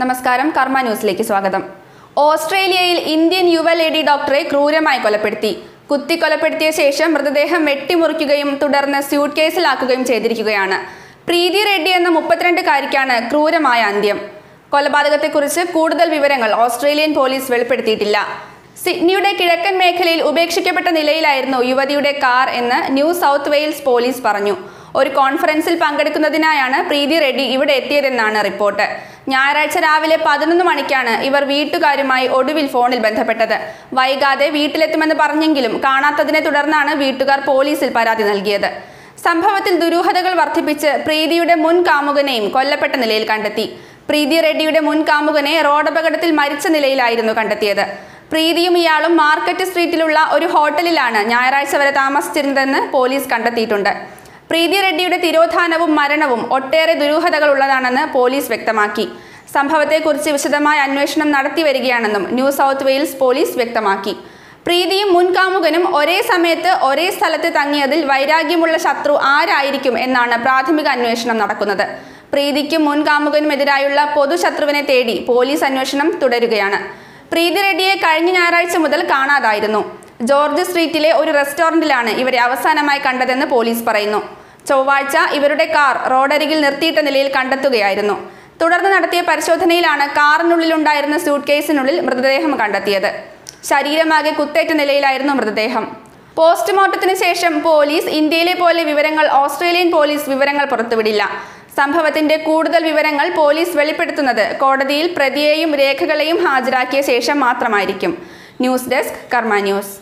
നമസ്കാരം കർമ്മ ന്യൂസിലേക്ക് സ്വാഗതം. ഓസ്ട്രേലിയയിൽ ഇന്ത്യൻ യുവ ലേഡി ഡോക്ടറെ ക്രൂരമായി കൊലപ്പെടുത്തി. കുത്തി കൊലപ്പെടുത്തിയ ശേഷം മൃതദേഹം വെട്ടിമുറിക്കുകയും തുടർന്ന് സ്യൂട്ട് കേസിലാക്കുകയും ചെയ്തിരിക്കുകയാണ്. പ്രീതി റെഡ്ഡി എന്ന മുപ്പത്തിരണ്ടുകാരിക്കാണ് ക്രൂരമായ അന്ത്യം. കൊലപാതകത്തെക്കുറിച്ച് കൂടുതൽ വിവരങ്ങൾ ഓസ്ട്രേലിയൻ പോലീസ് വെളിപ്പെടുത്തിയിട്ടില്ല. സിഡ്നിയുടെ കിഴക്കൻ മേഖലയിൽ ഉപേക്ഷിക്കപ്പെട്ട നിലയിലായിരുന്നു യുവതിയുടെ കാർ എന്ന് ന്യൂ സൗത്ത് വെയിൽസ് പോലീസ് പറഞ്ഞു. ഒരു കോൺഫറൻസിൽ പങ്കെടുക്കുന്നതിനായാണ് പ്രീതി റെഡ്ഡി ഇവിടെ എത്തിയതെന്നാണ് റിപ്പോർട്ട്. ഞായറാഴ്ച രാവിലെ പതിനൊന്ന് മണിക്കാണ് ഇവർ വീട്ടുകാരുമായി ഒടുവിൽ ഫോണിൽ ബന്ധപ്പെട്ടത്. വൈകാതെ വീട്ടിലെത്തുമെന്ന് പറഞ്ഞെങ്കിലും കാണാത്തതിനെ തുടർന്നാണ് വീട്ടുകാർ പോലീസിൽ പരാതി നൽകിയത്. സംഭവത്തിൽ ദുരൂഹതകൾ വർദ്ധിപ്പിച്ച് പ്രീതിയുടെ മുൻ കാമുകനെയും കൊല്ലപ്പെട്ട നിലയിൽ കണ്ടെത്തി. പ്രീതി റെഡ്ഡിയുടെ മുൻ കാമുകനെ റോഡപകടത്തിൽ മരിച്ച നിലയിലായിരുന്നു കണ്ടെത്തിയത്. പ്രീതിയും ഇയാളും മാർക്കറ്റ് സ്ട്രീറ്റിലുള്ള ഒരു ഹോട്ടലിലാണ് ഞായറാഴ്ച വരെ താമസിച്ചിരുന്നതെന്ന് പോലീസ് കണ്ടെത്തിയിട്ടുണ്ട്. പ്രീതി റെഡ്ഡിയുടെ തിരോധാനവും മരണവും ഒട്ടേറെ ദുരൂഹതകൾ ഉള്ളതാണെന്ന് പോലീസ് വ്യക്തമാക്കി. സംഭവത്തെക്കുറിച്ച് വിശദമായ അന്വേഷണം നടത്തി വരികയാണെന്നും ന്യൂ സൗത്ത് വെയിൽസ് പോലീസ് വ്യക്തമാക്കി. പ്രീതിയും മുൻകാമുകനും ഒരേ സമയത്ത് ഒരേ സ്ഥലത്ത് തങ്ങിയതിൽ വൈരാഗ്യമുള്ള ശത്രു ആരായിരിക്കും എന്നാണ് പ്രാഥമിക അന്വേഷണം നടക്കുന്നത്. പ്രീതിക്കും മുൻകാമുകനുമെതിരായുള്ള പൊതുശത്രുവിനെ തേടി പോലീസ് അന്വേഷണം തുടരുകയാണ്. പ്രീതി റെഡ്ഡിയെ കഴിഞ്ഞ ഞായറാഴ്ച മുതൽ കാണാതായിരുന്നു. ജോർജ് സ്ട്രീറ്റിലെ ഒരു റെസ്റ്റോറന്റിലാണ് ഇവരെ അവസാനമായി കണ്ടതെന്ന് പോലീസ് പറയുന്നു. ചൊവ്വാഴ്ച ഇവരുടെ കാർ റോഡരികിൽ നിർത്തിയിട്ട നിലയിൽ കണ്ടെത്തുകയായിരുന്നു. തുടർന്ന് നടത്തിയ പരിശോധനയിലാണ് കാറിനുള്ളിലുണ്ടായിരുന്ന സ്യൂട്ട് കേസിനുള്ളിൽ മൃതദേഹം കണ്ടെത്തിയത്. ശരീരമാകെ കുത്തേറ്റ നിലയിലായിരുന്നു മൃതദേഹം. പോസ്റ്റ്മോർട്ടത്തിന് ശേഷം പോലീസ് ഇന്ത്യയിലെ പോലെ വിവരങ്ങൾ ഓസ്ട്രേലിയൻ പോലീസ് വിവരങ്ങൾ പുറത്തുവിടില്ല. സംഭവത്തിന്റെ കൂടുതൽ വിവരങ്ങൾ പോലീസ് വെളിപ്പെടുത്തുന്നത് കോടതിയിൽ പ്രതിയെയും രേഖകളെയും ഹാജരാക്കിയ ശേഷം മാത്രമായിരിക്കും. News desk Karma news.